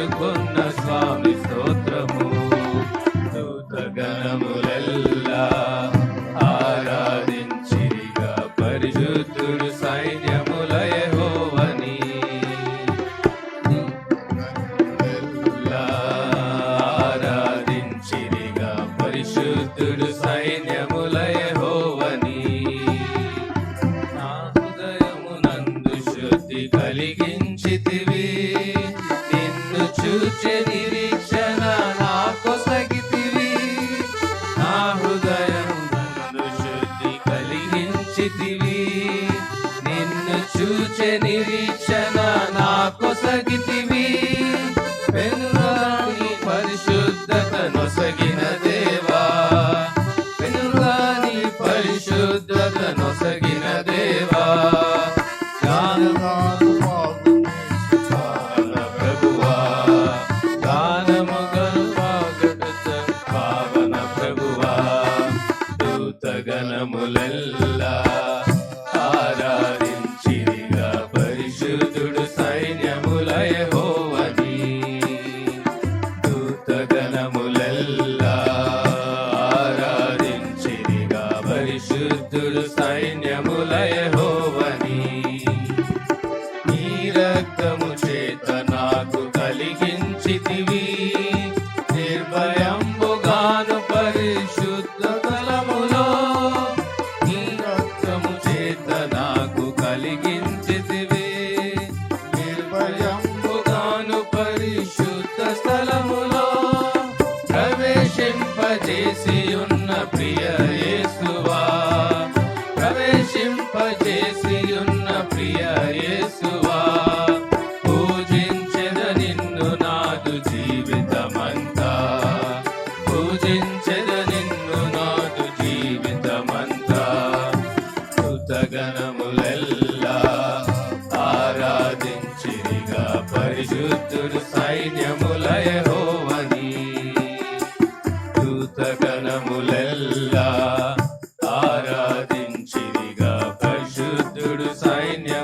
Jagannath. చూచే నిరీక్షణ నా కొసగితివి. నా హృదయం నందు శుద్ధి కలిగించితివి. నిన్ను చూచే నిరీక్షణ నాకు సగితివి పెనుగాని పరిశుద్ధత నొసగిన దేవా. పెనుగాని పరిశుద్ధత నొసగిన దూతగణములెల్లా ఆరాధించిరిగా పరిశుద్ధుడు సైన్యములయ హోవని దూతగణములెల్లా ఆరాధించిరిగా పరిశుద్ధుడు సైన్యములయ హోవని నీ రక్తము ప్రవేశింపజేసి ఉన్న ప్రియ యేసువా. ప్రవేశింపజేసి ఉన్న ప్రియ యేసువా. పూజించెద నిన్ను నాదు జీవితమంతా. పూజించెద నిన్ను నాదు జీవితమంతా. కృతగణములెల్లా ఆరాధించిరిగా పరిశుద్ధుడు సైన్యం సైన్య